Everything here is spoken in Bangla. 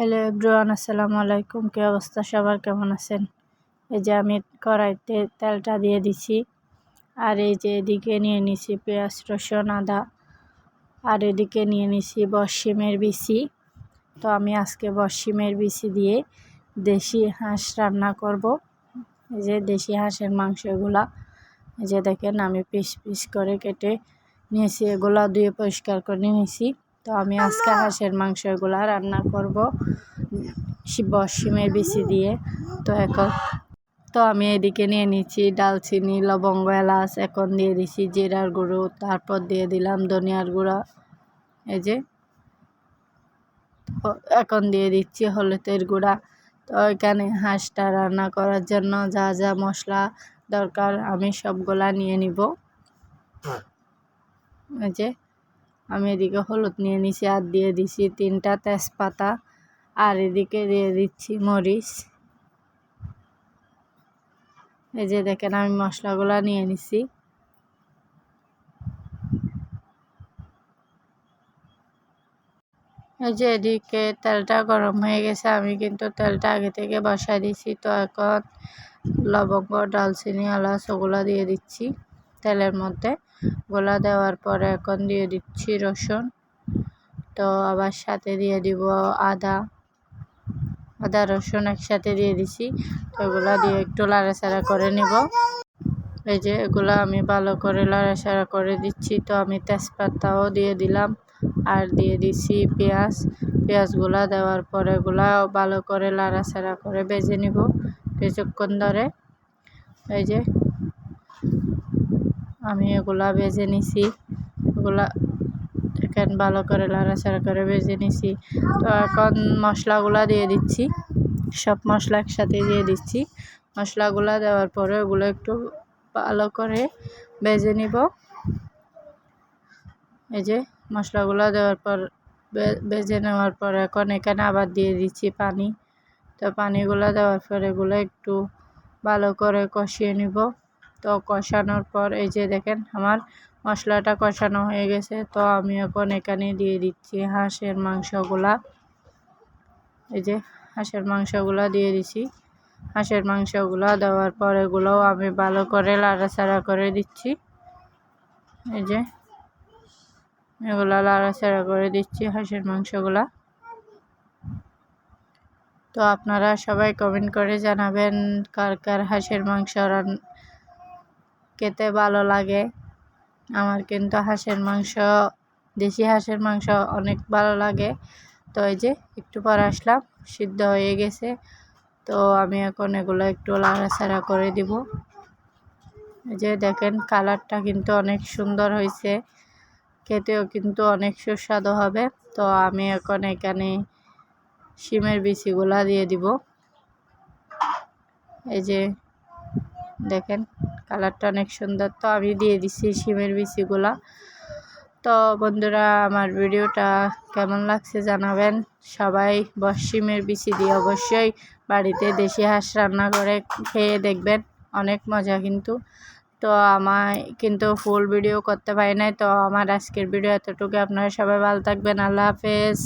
হ্যালো এভরিওয়ান, আসসালামু আলাইকুম। কী অবস্থা? সবার কেমন আছেন? এই যে আমি কড়াইতে তেলটা দিয়ে দিছি, আর এই যে এদিকে নিয়ে নিছি পেঁয়াজ, রসুন, আদা, আর এদিকে নিয়ে নিছি বসিমের বিচি। তো আমি আজকে বসিমের বিচি দিয়ে দেশি হাঁস রান্না করব। এই যে দেশি হাঁসের মাংসগুলা, এই যে দেখেন আমি পিস পিস করে কেটে নিয়েছি, এগুলা ধুয়ে পরিষ্কার করে নিয়েছি। তো আমি আজকে হাঁসের মাংস এগুলা রান্না করব বসিমের বিচি দিয়ে। তো এখন তো আমি এদিকে নিয়ে নিচ্ছি ডালচিনি লবঙ্গ এলাচ এখন দিয়ে দিছি জিরার গুঁড়ো তারপর দিয়ে দিলাম ধনিয়ার গুঁড়া। এই যে। এখন দিয়ে দিচ্ছি হলুদের গুঁড়া। তো এখানে হাঁসটা রান্না করার জন্য যা যা মশলা দরকার আমি সবগুলা নিয়ে নিব। এই যে। আমি এদিকে হলুদ নিয়ে নিছি আর দিয়ে দিছি তিনটা তেজপাতা আর এদিকে দিয়ে দিচ্ছি মরিচ। এই যে দেখেন, আমি মশলাগুলো নিয়ে নিছি। এই যে এদিকে তেলটা গরম হয়ে গেছে, আমি কিন্তু তেলটা আগে থেকে বসাই দিছি। তো এখন লবঙ্গ, ডালচিনি, এলাচ ওগুলো দিয়ে দিচ্ছি তেলের মধ্যে। গোলা দেওয়ার পরে এখন দিয়ে দিচ্ছি রসুন। তো আবার সাথে দিয়ে দিব আদা। আদা, রসুন একসাথে দিয়ে দিছি। তো এগুলো দিয়ে একটু লাড়াচাড়া করে নিব। এই যে এগুলো আমি ভালো করে লাড়াচাড়া করে দিচ্ছি। তো আমি তেজপাতাও দিয়ে দিলাম আর দিয়ে দিছি পেঁয়াজ। পেঁয়াজগুলা দেওয়ার পরে এগুলা ভালো করে লাড়াচাড়া করে বেজে নিব কিছুক্ষণ ধরে। এই যে আমি এগুলা বেজে নিছি। এগুলা দেখেন ভালো করে লাড়াচাড়া করে বেজে নিছি। তো এখন মশলাগুলা দিয়ে দিচ্ছি। সব মশলা একসাথে দিয়ে দিচ্ছি। মশলাগুলা দেওয়ার পরে ওগুলো একটু ভালো করে বেজে নিব। এই যে মশলাগুলো দেওয়ার পর বেজে নেওয়ার পর এখন এখানে আবার দিয়ে দিচ্ছি পানি। তো পানিগুলো দেওয়ার পর এগুলো একটু ভালো করে কষিয়ে নিব। তো কষানোর পর এই যে দেখেন আমার মশলাটা কষানো হয়ে গেছে। তো আমি এখন এখানে দিয়ে দিচ্ছি হাঁসের মাংসগুলা। এই যে হাঁসের মাংসগুলা দিয়ে দিছি। হাঁসের মাংসগুলা দেওয়ার পর এগুলোও আমি ভালো করে লাড়াচাড়া করে দিচ্ছি। এই যে এগুলা লাড়াচাড়া করে দিচ্ছি হাঁসের মাংসগুলা। তো আপনারা সবাই কমেন্ট করে জানাবেন কার কার হাঁসের মাংস খেতে ভালো লাগে। আমার কিন্তু হাঁসের মাংস, দেশি হাঁসের মাংস অনেক ভালো লাগে। তো এই যে একটু পর আসলাম, সিদ্ধ হয়ে গেছে। তো আমি এখন এগুলো একটু লাড়াচাড়া করে দিব। এই যে দেখেন কালারটা কিন্তু অনেক সুন্দর হয়েছে। খেতেও কিন্তু অনেক সুস্বাদু হবে। তো আমি এখন এখানে শিমের বিচিগুলা দিয়ে দিব। এই যে দেখেন কালারটা অনেক সুন্দর। তো আমি দিয়ে দিচ্ছি শিমের বিচিগুলা। তো বন্ধুরা, আমার ভিডিওটা কেমন লাগছে জানাবেন? সবাই শিমের বিচি দিয়ে অবশ্যই বাড়িতে দেশি হাঁস রান্না করে খেয়ে দেখবেন। অনেক মজা কিন্তু। তো আমায় কিন্তু ফুল ভিডিও করতে পারি নাই। তো আমার আজকের ভিডিও এতটুকু। আপনারা সবাই ভালো থাকবেন। আল্লাহ হাফেজ।